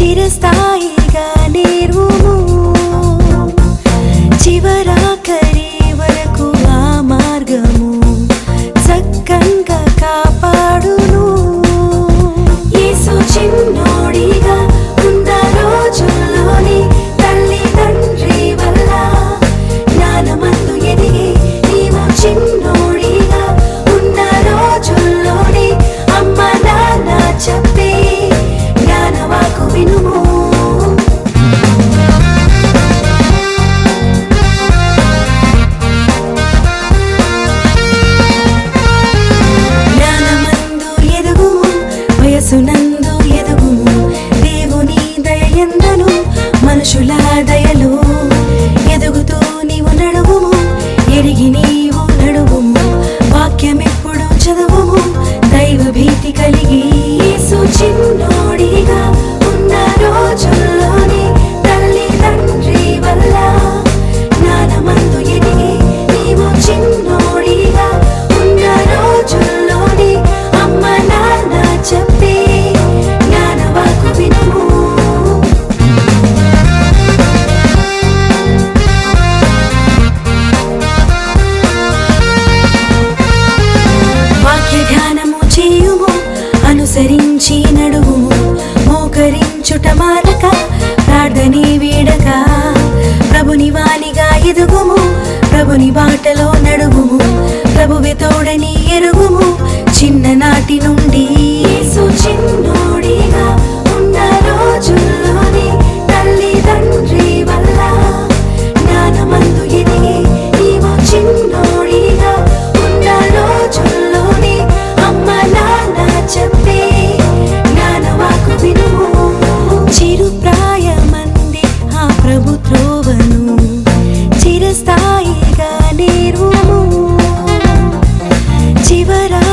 చిరస్థాయిగా నేర్వు చివరాక you know చుట మానక ప్రార్థనే వీడక. ప్రభుని వాణిగా ఎదుగుము ప్రభుని బాటలో నడుగుము ప్రభువి తోడని ఎరుగుము చిన్ననాటి నుండి Libera